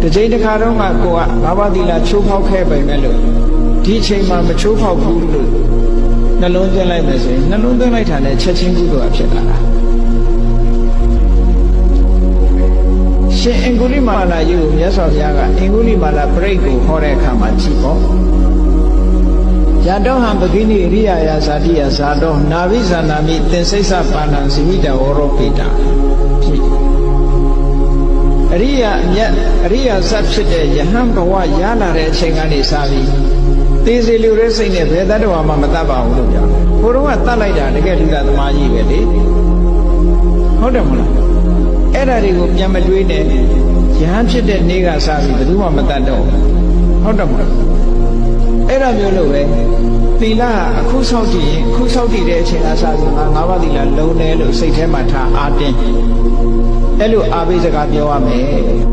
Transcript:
တစ်ချိန်တစ်ခါတော့မှကိုကငါးပါးသီလချိုးဖောက်ခဲ့ပဲမဲ့လို့ဒီအချိန်မှာမချိုးဖောက်ဘူးလို့နှလုံးသွင်းလိုက်မယ်ဆိုရင်နှလုံးသွင်းလိုက်တာနဲ့ချက်ချင်းကုသိုလ်အဖြစ်လာတာရှင်အင်္ဂုလိမာလာကြီးကိုမြတ်စွာဘုရားကအင်္ဂုလိမာလာပြိတ်ကိုဟောတဲ့အခါမှာကြည့်ပေါ့ယတောဟံပကိနိရိယာယာဇာတိယဇာတောနာဘိဇာနာမိသင်္စိစ္ဆပါဏံဇိဝိတဝရောပိတာဖြစ်အ ရိယာအမြတ်အရိယာဇတ်ဖြစ်တဲ့ယဟန်ဘဝရလာတဲ့အချိန်ကနေစပြီးသေစီလူရဲစိတ်နဲ့ဘယ်တတ်တော်မှမတတ်ပါဘူးလို့ပြောတယ်။ဘုရုံးကတတ်လိုက်တာတကယ်လူသားသမားကြီးပဲလေ။ဟုတ်တယ်မလား။အဲ့ဒါတွေကိုပြန်မတွေးနဲ့ယဟန်ဖြစ်တဲ့နေ့ကစပြီးဘယ်သူမှမတတ်တော့ဘူး။ဟုတ်တယ်မလား။အဲ့ဒါမျိုးလို့ပဲသီလကအခုဆောက်ကြည့်ရင်အခုဆောက်တည်တဲ့အချိန်ကစပြီးငါငါးပါးသီလလုံးတယ်လို့စိတ်ထဲမှာထားအားတင်း အဲ့လိုအားပေးစကားပြောရမယ်